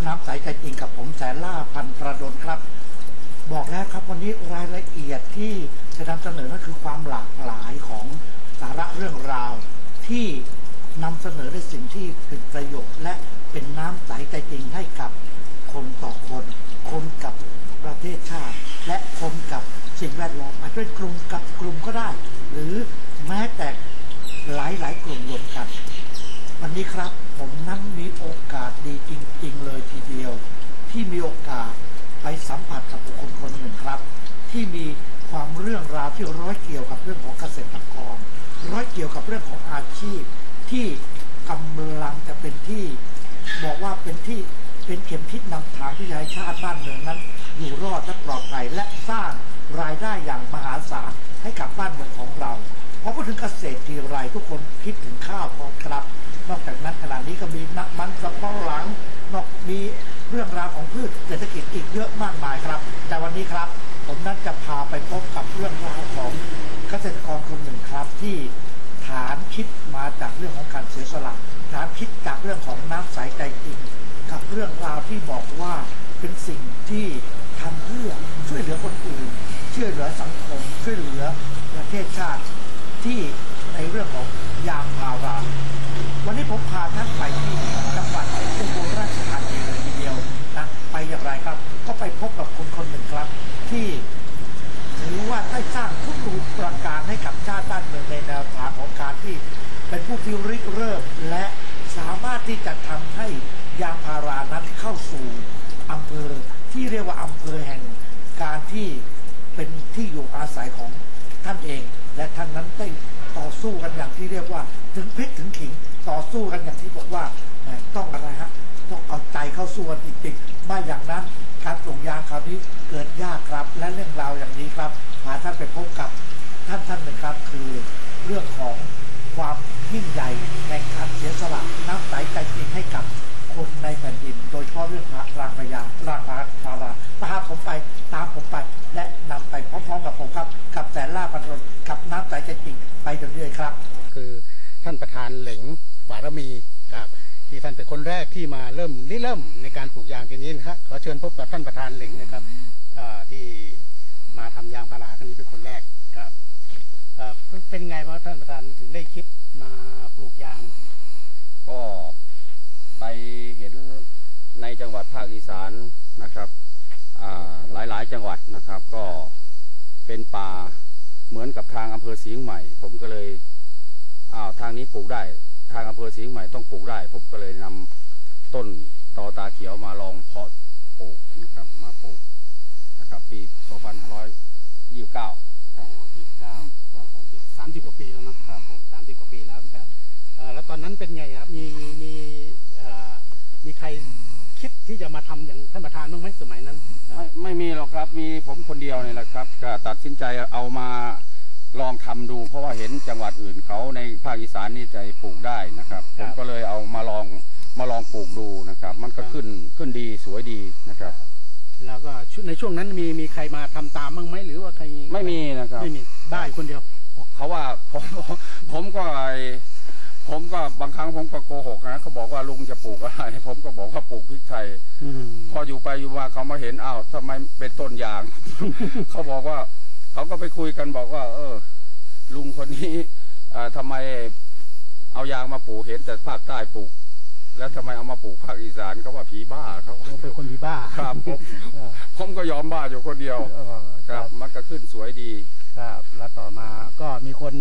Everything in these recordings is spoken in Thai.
นผู้ชมครับน้ำใสใจจริงกับผมแสนล่าพันประดนครับ บอกแล้วครับวันนี้รายละเอียดที่จะนำเสนอนั่นคือความหลากหลายของสาระเรื่องราว ที่นำเสนอในสิ่งที่เป็นประโยชน์ และเป็นน้ำใสใจจริงให้กับคนต่อคน คนกับประเทศชาติ และคนกับสิ่งแวดล้อมอาจจะเป็นกลุ่มกับกลุ่มก็ได้ หรือแม้แต่หลายหลายๆกลุ่มรวมกัน วันนี้ครับผมนั้นมีโอกาสดีจริง ๆ เลยทีเดียว ที่มีโอกาสไปสัมผัสกับบุคคลคนหนึ่งครับ ที่มีความเรื่องราวที่ร้อยเกี่ยวกับเรื่องของเกษตรกร ร้อยเกี่ยวกับเรื่องของอาชีพ ที่กำลังจะเป็นที่ บอกว่าเป็นที่เป็นเข็มทิศนำทางที่จะให้ชาติบ้านเมืองนั้น อยู่รอดและปลอดภัยและสร้างรายได้อย่างมหาศาลให้กับบ้านเมืองของเราพอพูดถึงเกษตรทีไรทุกคนคิดถึงข้าวพอครับ นอกจากนั้นขณะนี้ก็มีน้ำมันสำปะหลังนอกมีเรื่องราวของพืชเศรษฐกิจอีกเยอะมากมายครับ แต่วันนี้ครับ ผมนั้นจะพาไปพบกับเรื่องราวของเกษตรกรคนหนึ่งครับที่ฐานคิดมาจากเรื่องของการเสียสละฐานคิดจากเรื่องของน้ำใสใจจริง กับเรื่องราวที่บอกว่าเป็นสิ่งที่ทำเพื่อช่วยเหลือคนอื่น ช่วยเหลือสังคม ช่วยเหลือประเทศชาติ ที่ในเรื่องของยางพารา วันนี้ผมพาท่านไปที่จังหวัดอุบลราชธานีเลยทีเดียวนะไปอย่างไรครับ ก็ไปพบกับคนคนหนึ่งครับ ที่ถือว่าได้สร้างทุกรูประการให้กับชาติบ้านเมืองในแนวทางของการที่เป็นผู้ที่ริเริ่มและสามารถที่จะทำให้ยางพารานั้นเข้าสู่อำเภอที่เรียกว่าอำเภอแห่งการที่เป็นที่อยู่อาศัยของท่านเอง และท่านนั้นได้ต่อสู้กันอย่างที่เรียกว่าถึงพลิกถึงขิงต่อสู้กันอย่างที่บอกว่าแหมต้องอะไรฮะต้องเอาใจเข้า สู้กันจริงๆไม่อย่างนั้น อีสานนะครับอ่าหลายๆจังหวัดนะครับ ก็เป็นป่าเหมือนกับทางอำเภอเสียงใหม่ ผมก็เลยอ้าวทางนี้ปลูกได้ ทางอำเภอเสียงใหม่ต้องปลูกได้ ผมก็เลยนำต้นตอตาเขียวมาลองเพาะปลูกนะครับมาปลูกนะครับปี 2529อ๋อยี่สิบเก้าครับผมสามสิบกว่าปีแล้วเนาะครับผมสามสิบกว่าปีแล้วครับเอ่อแล้วตอนนั้นเป็นไงครับ มีมีเอ่อมีใคร คิดที่จะมาทำอย่างท่านประธานบ้างไหมสมัยนั้น ไม่ไม่มีหรอกครับ มีผมคนเดียวนี่แหละครับ ก็ตัดสินใจเอามาลองทำดู เพราะว่าเห็นจังหวัดอื่นเขาในภาคอีสานนี่จะปลูกได้นะครับคผรับมก็เลยเอามาลองมาลองปลูกดูนะครับ มันก็ขึ้นขึ้นดีสวยดีนะครับ แล้วก็ชุในช่วงนั้นมีมีใครมาทำตามบ้างไหมหรือว่าใครไม่มีนะครับไม่มีได้คนเดียวเขาว่าผมผมผมก็ไอ้ ผมก็บางครั้งผมก็โกหกนะเขาบอกว่าลุงจะปลูกอะไรผมก็บอกว่าปลูกพริกไทยพออยู่ไปอยู่มาเขามาเห็นอ้าวทำไมเป็นต้นยาง เขาบอกว่า เขาก็ไปคุยกันบอกว่า เออ ลุงคนนี้เอ่อทำไมเอายางมาปลูกเห็นแต่ภาคใต้ปลูก แล้วทำไมเอามาปลูกภาคอีสานเขาว่าผีบ้าเขาเราเป็นคนมีบ้าครับผมเออผมก็ยอมบ้าอยู่คนเดียวเออครับ มันก็ขึ้นสวยดี ครับ แล้วต่อมาก็มีคน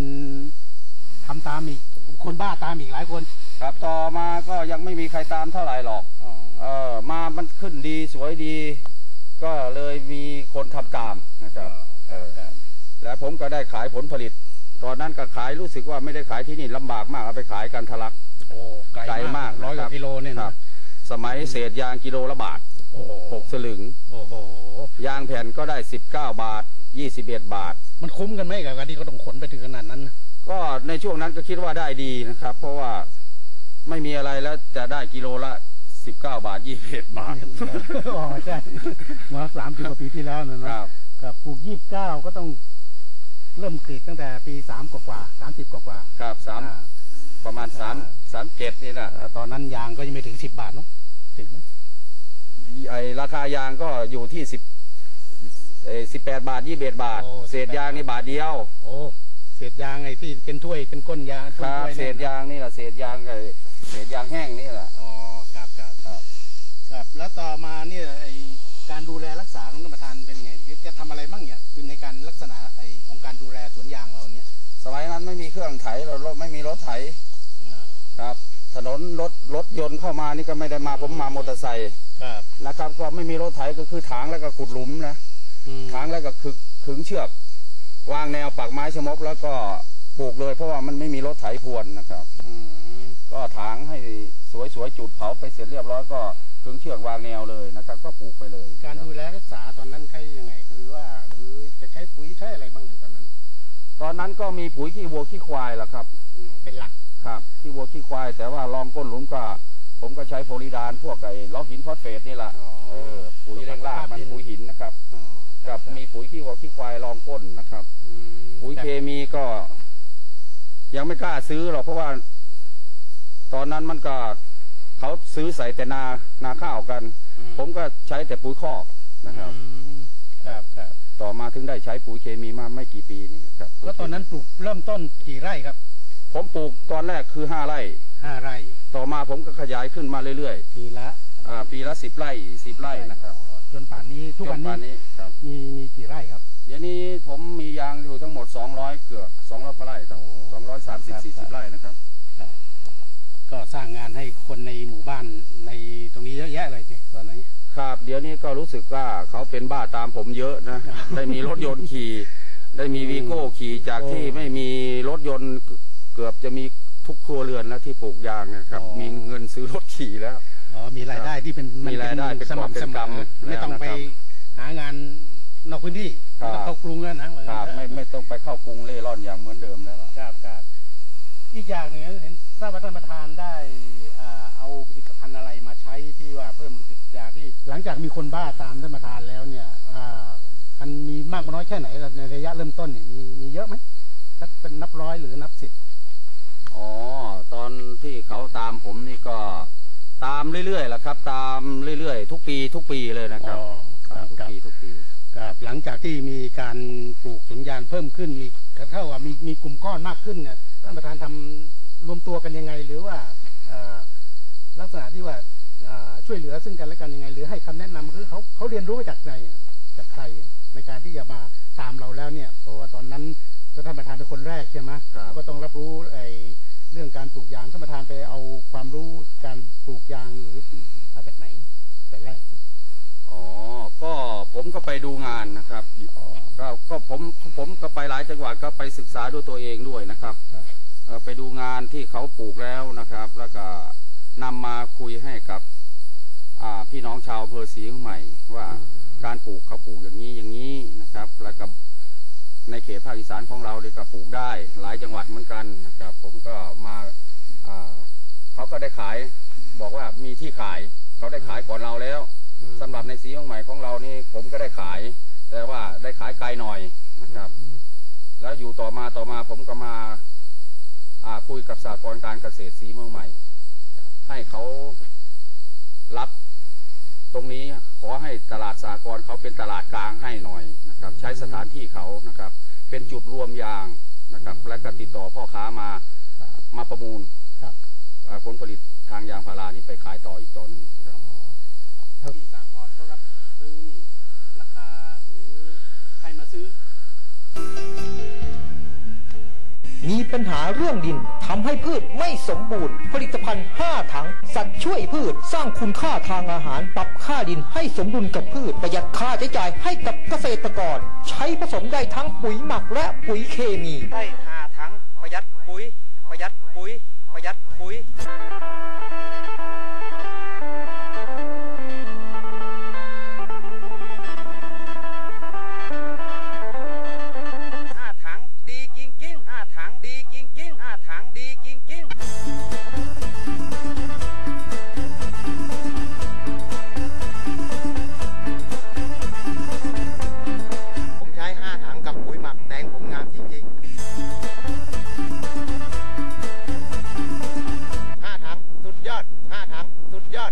ทำตามอีก คนบ้าตามอีกหลายคนครับต่อมาก็ยังไม่มีใครตามเท่าไหร่หรอกอ๋อเออมามันขึ้นดีสวยดี ก็เลยมีคนทำตามนะครับเออแล้วผมก็ได้ขายผลผลิต ตอนนั้นก็ขายรู้สึกว่าไม่ได้ขายที่นี่ลำบากมากเอาไปขายกันทะลัก โอ้ไกลไกลมากร้อยกนะครัว่าบกิโลเนี่ยคนะรับ สมัยเศษยางกิโลละบาทโอ้โหหกสลึง โอ้โห ยางแผ่นก็ได้สิบเก้าบาทยี่สิบเอ็ดบาท มันคุ้มกันไหมกับการที่เขาต้องขนไปถึงขนาดนั้น ก็ในช่วงนั้นก็คิดว่าได้ดีนะครับ เพราะว่าไม่มีอะไรแล้วจะได้กิโลละสิบเก้าบาทยี่สิบเอ็ดบาทอ๋อใช่มาสามสิบกว่าปีที่แล้วนะคนะรับกับปลูกยี่สิบเก้าก็ต้องเริ่มกรีดตั้งแต่ปีสามกว่าสามสิบกว่าๆครับสามอ่าประมาณสามสามเจ็ดนี่นะตอนนั้นยางก็ยังไม่ถึงสิบบาทเนาะถึงไหมไอราคายางก็อยู่ที่สิบสิบแปดบาทยี่สิบเอ็ดบาท เศษยางนี่บาทเดียว โอ้ เศษยางไอ้ที่เป็นถ้วยเป็นก้นยางคถ้วยรับถ้วยเศนี่ษยางนี่แหละเศษยางไอเศษยางแห้งนี่แหละอ๋อครับครับครับครับ แล้วต่อมาเนี่ยไอ้การดูแลรักษาของท่านประธานเป็นไงจะทำอะไรบ้างเนี่ยคือในการลักษณะไอ้ของการดูแลสวนยางเราเนี่ยสมัยนั้นไม่มีเครื่องไถเรารถไม่มีรถไถอ่าครับ ถนนรถรถยนต์เข้ามานี่ก็ไม่ได้มาผมมามอเตอร์ไซค์ครับนะครับ ก็ไม่มีรถไถก็คือถางแล้วก็ขุดหลุมนะอืมถางแล้วก็ขึกขึงเชือก วางแนวปักไม้ชะมกแล้วก็ปลูกเลยเพราะว่ามันไม่มีรถไถพรวนนะครับอืมก็ถางให้สวยๆจุดเผาไปเสร็จเรียบร้อยก็ขึงเชือกวางแนวเลยนะครับ ก็ปลูกไปเลย การดูแลรักษาตอนนั้นใช้ยังไงคือว่าหรือจะใช้ปุ๋ยใช้อะไรบ้างในตอนนั้น ตอนนั้นก็มีปุ๋ยขี้วัวขี้ควายแหละครับอืมเป็นหลักครับขี้วัวขี้ควาย แต่ว่าลองก้นหลุมก็ผมก็ใช้โพลีดานพวกไอ้ล้อหินฟอสเฟตนี่แหละอ๋อเออปุ๋ยเร่งรากมันปุ๋ยหินนะครับอ๋อ กับมีปุ๋ยขี้วัวขี้ควายรองก้นนะครับอืมปุ๋ยเคมีก็ ยังไม่กล้าซื้อหรอกเพราะว่า ตอนนั้นมันก็เขาซื้อใส่แต่นานาข้าวกันอืผมก็ใช้แต่ปุ๋ยคอกนะครับอืมครับครับต่อมาถึงได้ใช้ปุ๋ยเคมีมาไม่กี่ปีนี้ครับแล้วตอนนั้นปลูกเริ่มต้นกี่ไร่ครับ ผมปลูกตอนแรกคือห้าไร่ห้าไร่ ต่อมาผมก็ขยายขึ้นมาเรื่อยทีละๆอ่าปีละสิบไร่สิบไร่นะครับ จนป่านนี้ทุกวันจป่านนี้นี้ครับมีมีกี่ไร่ครับ เดี๋ยวนี้ผมมียางอยู่ทั้งหมดสองร้อยเกือบสองร้อยไร่ครับโอ้สองร้อยสามสิบสี่สิบไร่นะครับ ก็สร้างงานให้คนในหมู่บ้านในตรงนี้เยอะแยะเลยเนี่ยตอนนี้ครับ เดี๋ยวนี้ก็รู้สึกว่าเขาเป็นบ้าตามผมเยอะนะ ได้มีรถยนต์ขี่ได้มีวีโก้ขี่จากโอ้ที่ไม่มีรถยนต์เกือบจะมีทุกครัวเรือนแล้วที่ปลูกยางนะครับอ๋อมีเงินซื้อรถขี่แล้ว อ๋อมีรายได้ที่เป็นมีรายได้เป็นสม่ำเป็นเสมกอำไม่ต้องไปแล้วนะครับหางานนอกพื้นที่ครัไม่บต้องเข้ากรุงแล้วนะครับไม่ไม่ต้องไปเข้ากรุงเล่ร่อนอย่างเหมือนเดิมแล้วล่ะครับครับอีกอย่างหนึ่งเห็นทราบว่าท่านประธานได้อ่าเอาผลิตภัณฑ์อะไรมาใช้ที่ว่าเพิ่มประสิทธิภาพที่ หลังจากมีคนบ้าตามท่านประธานแล้วเนี่ยอ่ามันมีมากน้อยแค่ไหนในระยะเริ่มต้นเนี่ยมีมีเยอะไหมสักเป็นนับร้อยหรือนับสิบอ๋อตอนที่เขาตามผมนี่ก็ ตามเรื่อยๆแหละครับ ตามเรื่อยๆ ทุกปี ทุกปีเลยนะครับอ๋อครับตามทุกครับปีทุกปี ครับหลังจากที่มีการปลูกสวนยางเพิ่มขึ้นมีเท่าว่ามีมีกลุ่มก้อนมากขึ้นเนี่ยท่านประธานทำรวมตัวกันยังไง หรือว่าเอ่อลักษณะที่ว่าอ่าช่วยเหลือซึ่งกันและกันยังไง หรือให้คำแนะนำคือเขาเขาเรียนรู้มาจากไหนอะจากใครอะในการที่จะมาตามเราแล้วเนี่ย เพราะว่าตอนนั้นท่านประธานเป็นคนแรกใช่ไหมครับ ก็ต้องรับรู้ไอ้ เรื่องการปลูกยางท่านประธานไปเอาความรู้การปลูกยางหรือมาจากไหนแต่แรกอ๋อก็ผมก็ไปดูงานนะครับก็ก็ผมผมก็ไปหลายจังหวัดก็ไปศึกษาด้วยตัวเองด้วยนะครับครับเอ่อไปดูงานที่เขาปลูกแล้วนะครับ แล้วก็นำมาคุยให้กับอ่าพี่น้องชาวอำเพอศรีเมืองใหม่ ว่าการปลูกเขาปลูกอย่างนี้อย่างนี้นะครับ แล้วก็ในเขตภาคอีสานของเราเนี่ยก็ปลูกได้ หลายจังหวัดเหมือนกันนะครับ ผมก็มาอ่าเขาก็ ได้ขาย บอกว่ามีที่ขาย เขาได้ขายก่อนเราแล้วสำหรับในสีเมืองใหม่ของเรานี่ผมก็ได้ขาย แต่ว่าได้ขายไกลหน่อยนะครับ แล้วอยู่ต่อมาต่อมาผมก็มาอ่าคุยกับสากลการเกษตรสีเมืองใหม่ ให้เขารับตรงนี้ขอให้ตลาดสากลเขาเป็นตลาดกลางให้หน่อยนะครับ ใช้สถานที่เขานะครับ เป็นจุดรวมยางนะครับ และก็ติดต่อพ่อค้ามามาประมูล ผลผลิตทางยางพารานี้ไปขายต่ออีกต่อหนึ่งนะครับเท่าที่สากลเขารับซื้อนี่ราคาหรือใครมาซื้อ มีปัญหาเรื่องดินทำให้พืชไม่สมบูรณ์ ผลิตภัณฑ์ 5 ถัง สัตว์ช่วยพืชสร้างคุณค่าทางอาหาร ปรับค่าดินให้สมดุลกับพืช ประหยัดค่าใช้จ่ายให้กับเกษตรกร ใช้ผสมได้ทั้งปุ๋ยหมักและปุ๋ยเคมี ได้ห้าถังประหยัดปุ๋ย ประหยัดปุ๋ย ประหยัดปุ๋ย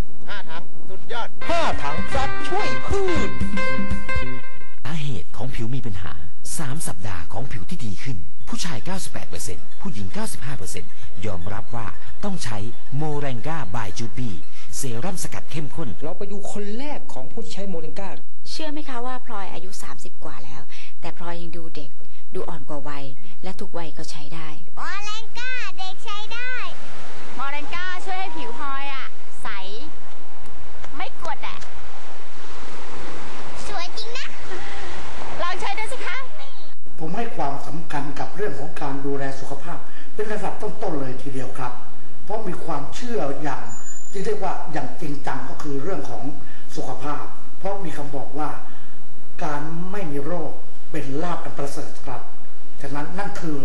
ดยอด5ถัง สุดยอด5ถังสัตว์ช่วยพืชสาเหตุของผิวมีปัญหา 3 สัปดาห์ของผิวที่ดีขึ้น ผู้ชาย 98%ผู้หญิง 95%ยอมรับว่าต้องใช้โมแรงกาบายจูบี้เซรั่มสกัดเข้มข้น เราไปดูคนแรกของผู้ที่ใช้โมเดนกาเชื่อไหมคะว่าพลอยอายุ 30 กว่าแล้ว แต่พลอยยังดูเด็ก ดูอ่อนกว่าวัย และทุกวัยก็ใช้ได้มอเลนก้าเด็กใช้ได้ มอเลนก้าช่วยให้ผิวพลอยอะ ใส ไม่กดอะ สวยจริงนะ ลองใช้ดูสิคะนี่ ผม ให้ความสำคัญกับเรื่องของการดูแลสุขภาพ เป็นระดับต้นๆเลยทีเดียวครับ เพราะมีความเชื่ออย่างที่เรียกว่าอย่างจริงจังก็คือเรื่องของสุขภาพ เพราะมีคำบอกว่าการไม่มีโรคเป็นลาภอันประเสริฐครับฉะนั้นนั่นคือ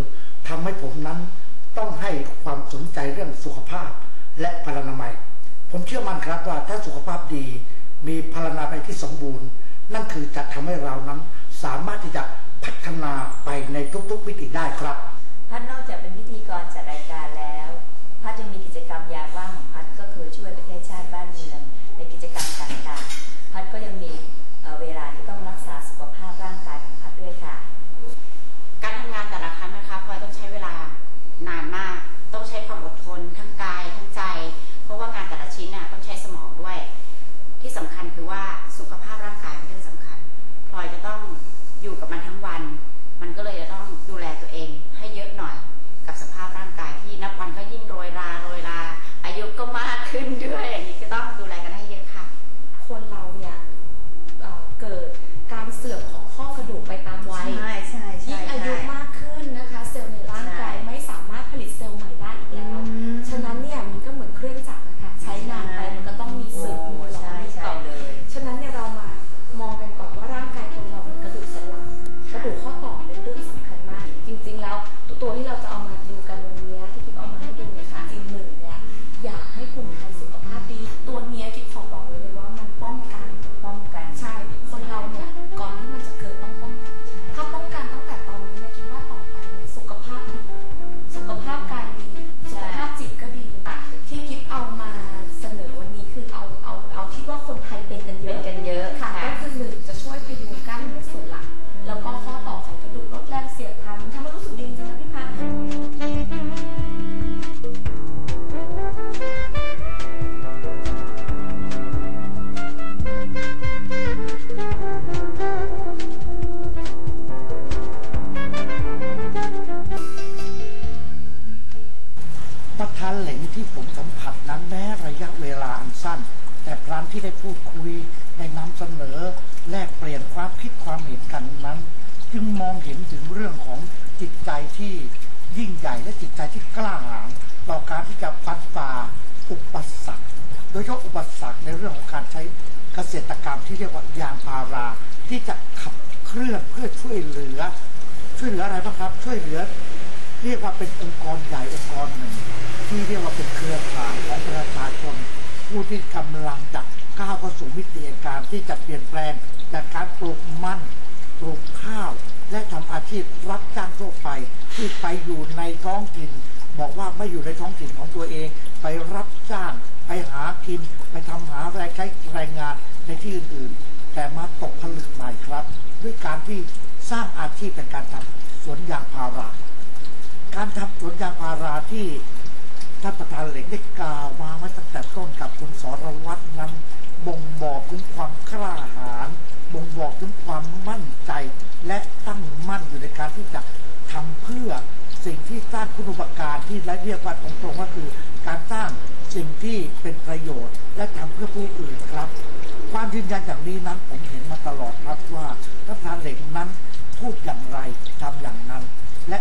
ทำให้ผมนั้นต้องให้ความสนใจเรื่องสุขภาพและพลานามัย ผมเชื่อมั่นครับว่าถ้าสุขภาพดีมีพลานามัยที่สมบูรณ์ นั่นคือจะทำให้เรานั้นสามารถที่จะ พัฒนาไปในทุกๆวิธีได้ครับ พัดนอกจากเป็นพิธีกรจัดรายการแล้ว พัดยัง ทั้งวัน มันก็เลยจะต้องดูแลตัวเอง ฟันฝ่าอุปสรรค โดยเฉพาะอุปสรรคในเรื่องของการใช้เกษตรกรรมที่เรียกว่ายางพารา ที่จะขับเคลื่อนเพื่อช่วยเหลือ ช่วยเหลืออะไรบ้างครับ ช่วยเหลือ เรียกว่าเป็นองค์กรใหญ่องค์กรหนึ่ง ที่เรียกว่าเป็นเครือข่ายของประชาชนผู้ที่กำลังจะก้าวเข้าสู่วิธีการที่จะเปลี่ยนแปลงจากการปลูกมันปลูกข้าว และทำอาชีพรับจ้างทั่วไปที่ไปอยู่ในท้องถิ่น บอกว่าไม่อยู่ในท้องถิ่นของตัวเอง ไปรับจ้าง ไปหากิน ไปทำหาแรงใช้แรงงานในที่อื่นๆ แต่มาตกผลึกใหม่ครับ ด้วยการที่สร้างอาชีพเป็นการทำสวนยางพารา การทำสวนยางพาราที่ท่านประธานเหล็กได้กล่าวมาไว้ตั้งแต่ต้นกับคุณสรวัตรนั้นบ่งบอกถึงความกล้าหาญบ่งบอกถึงความมั่นใจ และตั้งมั่นอยู่ในการที่จะทำเพื่อ สิ่งที่สร้างคุณุปการที่เรียกว่าตรงๆก็คือ การสร้างสิ่งที่เป็นประโยชน์ และทำเพื่อผู้อื่นครับ ความยืนยันอย่างนี้นั้นผมเห็นมาตลอดครับว่าท่านประธานเหล็กนั้นพูดอย่างไรทำอย่างนั้น และ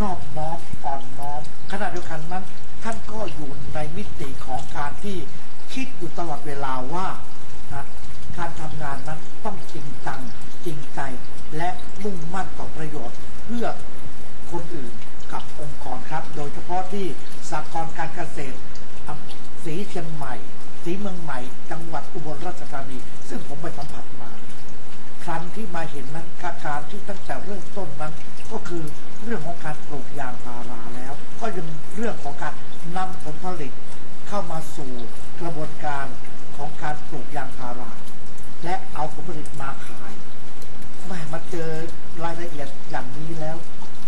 นอบน้อมอ่อนน้อมขณะเดียวกันนั้น ท่านก็อยู่ในมิติของการที่คิดอยู่ตลอดเวลาว่านะการทำงานนั้นต้องจริงจังจริงใจ และมุ่งมั่นต่อประโยชน์ เพื่อ คนอื่นกับองค์กรครับ โดยเฉพาะที่สากลการเกษตรอำสีเชียงใหม่ สีเมืองใหม่ จังหวัดอุบลราชธานี ซึ่งผมไปสัมผัสมา ครั้งที่มาเห็นนั้นการที่ตั้งแต่เริ่มต้นนั้น ก็คือเรื่องของการปลูกยางพาราแล้ว ก็ยังเรื่องของการนำผลผลิตเข้ามาสู่กระบวนการของการปลูกยางพารา และเอาผลผลิตมาขายแม่มาเจอรายละเอียดอย่างนี้แล้ว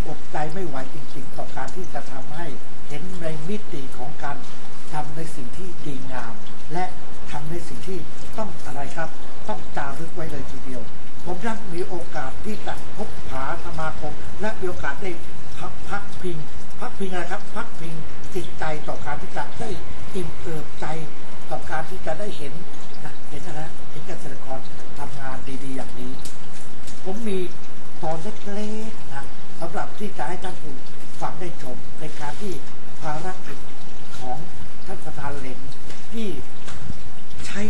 อดใจไม่ไหวจริงๆ ต่อการที่จะทำให้เห็นในมิติของการทำในสิ่งที่ดีงาม และทำในสิ่งที่ต้องอะไรครับ ต้องจารึกไว้เลยทีเดียว ผมยังมีโอกาสที่จะพบหาสมาคม และมีโอกาสได้พักพักพิง พักพิงอะไรครับ พักพิงจิตใจต่อการที่จะได้อิ่มเอิบใจต่อการที่จะได้เห็นนะเห็นอะไรเห็นเกษตรกรทำงานดีๆอย่างนี้ ผมมีตอนเล็กๆ สำหรับที่จะให้ท่านผู้ฟังได้ชมในการที่ภารกิจของท่านประธานเหลงที่ใช้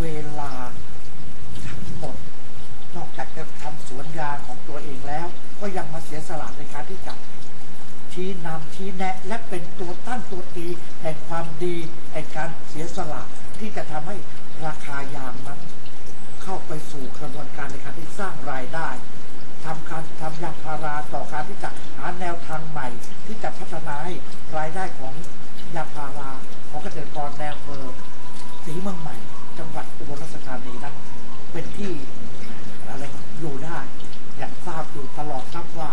เวลาทั้งหมด นอกจากจะทำสวนยางของตัวเองแล้ว ก็ยังมาเสียสละในการที่จะชี้นำชี้แนะ และเป็นตัวตั้งตัวตีแห่งความดีแห่งการเสียสละที่จะทำให้ราคายางนั้นเข้าไปสู่กระบวนการในการที่สร้างรายได้ ทำการทำยางพาราต่อการที่จะหาแนวทางใหม่ ที่จะพัฒนาให้รายได้ของยางพาราของเกษตรกรแนวเภอสีเมืองใหม่ จังหวัดอุบลราชธานีนั้น เป็นที่อะไรอยู่ได้อย่างทราบอยู่ตลอดครับว่า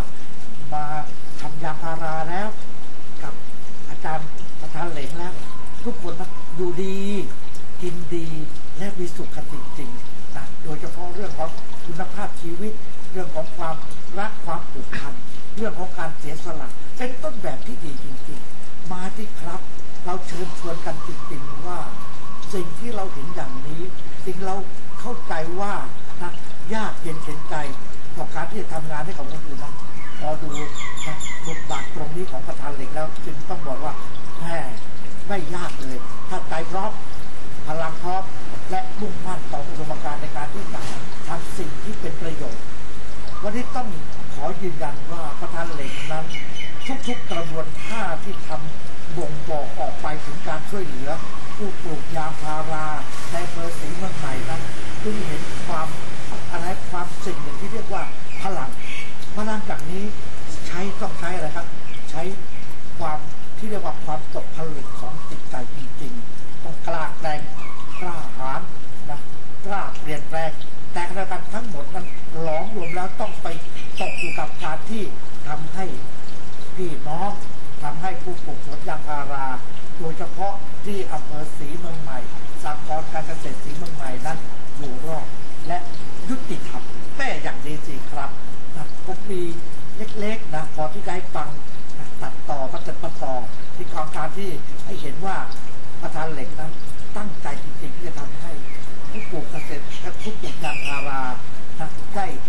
มาทำยางพาราแล้ว กับอาจารย์ประธานเหลงแล้ว ทุกคนนะอยู่ดีกินดีและมีสุขจริงๆนะโดยเฉพาะเรื่องของคุณภาพชีวิต เรื่องของความรักความผูกพันเรื่องของการเสียสละเป็นต้นแบบที่ดีจริงๆ มาที่ครับ เราเชิญชวนกันจริงๆว่า สิ่งที่เราเห็นอย่างนี้ สิ่งเราเข้าใจว่านะยากเย็นเข็นใจต่อการที่จะทำงานให้กับคนอื่นนะพอดูนะบทบาทตรงนี้ของประธานเหล็กแล้ว จึงต้องบอกว่าแหมไม่ยากเลย ถ้าใจพร้อมพลังพร้อมและมุ่งมั่นต่ออุดมการณ์ในการที่จะทำสิ่งที่เป็นประโยชน์ วันนี้ต้องขอยืนยันว่าประธานเหล็กนั้น ทุกๆกระบวนท่าที่ทำบ่งบอกออกไปถึงการช่วยเหลือ ผู้ปลูกยางพาราในเบอร์สีเมืองใหม่นั้นต้องเห็นความอะไรความสิ่งหนึ่งที่เรียกว่าพลังพลังจากนี้ใช้ต้องใช้อะไรครับ ใช้ความที่เรียกว่าความตกผลึกของจิตใจจริงๆ ต้องกล้าแกร่งกล้าหาญนะกล้าเปลี่ยนแปลง แต่กระกันทั้งหมดนั้นหลอมรวมแล้วต้องไปตกอยู่กับการที่ทำให้พี่น้องทำให้ผู้ปลูกสวนยางพารา โดยเฉพาะที่อำเภอศรีเมืองใหม่สากลการเกษตรศรีเมืองใหม่นั้นอยู่รอดและยุติธรรมแม่อย่างดีสิครับนะผมมีเล็กๆนะพอที่ได้ฟังนะตัดต่อประจัดประต่อที่ของการที่ให้เห็นว่าประธานเหล็กนั้นตั้งใจจริงๆที่จะทำให้ผู้ปลูกเกษตร และผู้ป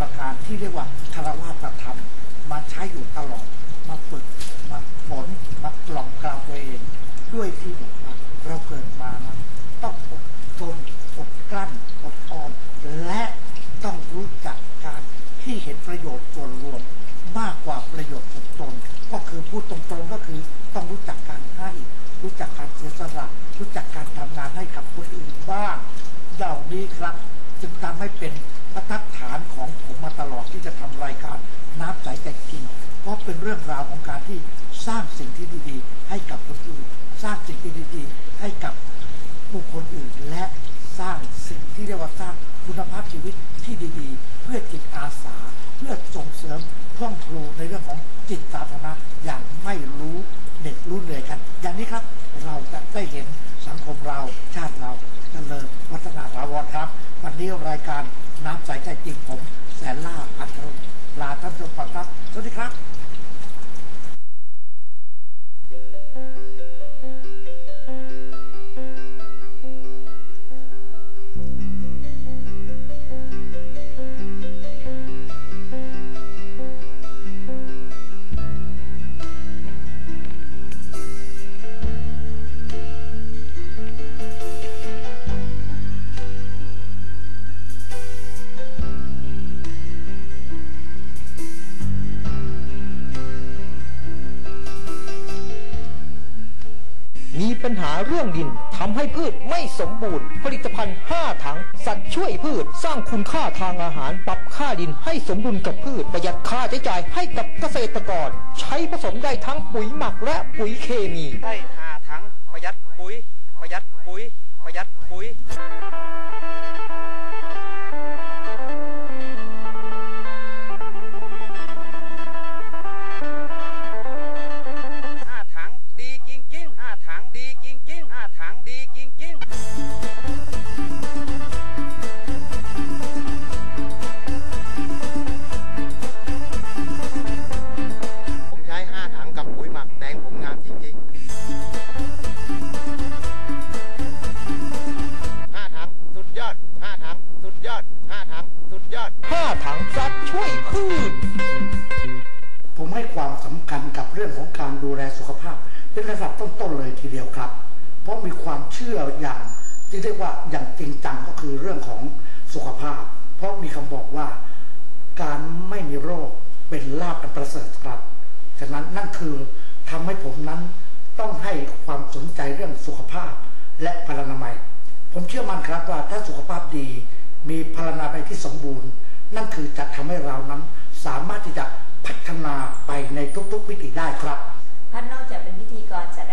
ประการที่เรียกว่าคารวาส นี้รายการน้ำใสใจจริงผมแสนล่าพันธุลาท่านผู้ชมฟังครับ สวัสดีครับ คุณค่าทางอาหาร ปรับค่าดินให้สมดุลกับพืช ประหยัดค่าใช้จ่ายให้กับเกษตรกร ใช้ผสมได้ทั้งปุ๋ยหมักและปุ๋ยเคมี ได้หาทั้งประหยัดปุ๋ย ประหยัดปุ๋ย ประหยัดปุ๋ย ให้ความสำคัญกับเรื่องของการดูแลสุขภาพ เป็นระดับต้นๆเลยทีเดียวครับ เพราะมีความเชื่ออย่างที่เรียกว่าอย่างจริงจังก็คือเรื่องของสุขภาพ เพราะมีคำบอกว่าการไม่มีโรคเป็นลาภประเสริฐครับฉะนั้นนั่นคือทำให้ผมนั้นต้องให้ความสนใจเรื่องสุขภาพและพลานามัย ผมเชื่อมั่นครับว่าถ้าสุขภาพดีมีพลานามัยที่สมบูรณ์ นั่นคือจะทำให้เรานั้นสามารถที่จะ พัฒนาไปในทุกๆวิธีได้ครับท่านนอกจากเป็นวิธีกรจัด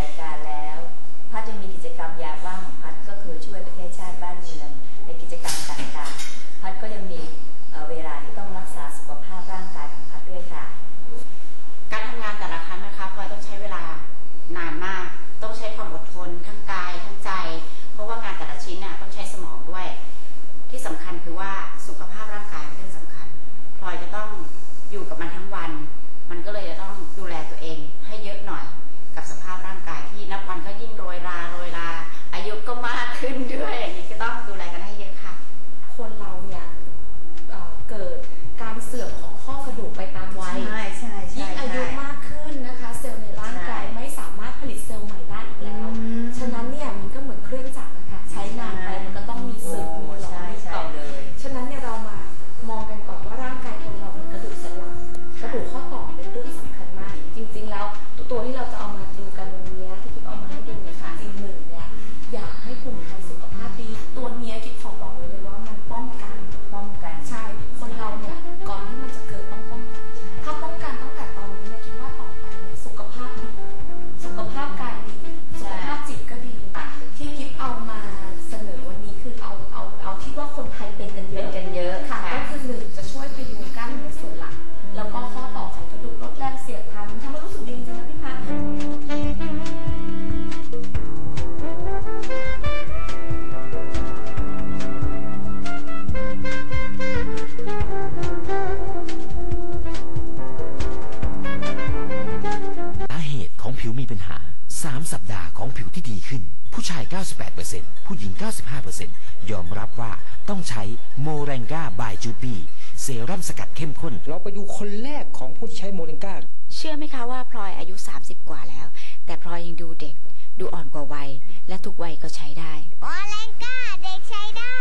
ยอมรับว่าต้องใช้โมเรงกาบายจูบีเซรั่มสกัดเข้มข้น เราไปดูคนแรกของผู้ที่ใช้โมเรงกาเชื่อไหมคะว่าพลอยอายุ 30 กว่าแล้ว แต่พลอยยังดูเด็ก ดูอ่อนกว่าวัย และทุกวัยก็ใช้ได้ โมเรงกาเด็กใช้ได้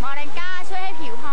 โมเรงกาช่วยให้ผิวพ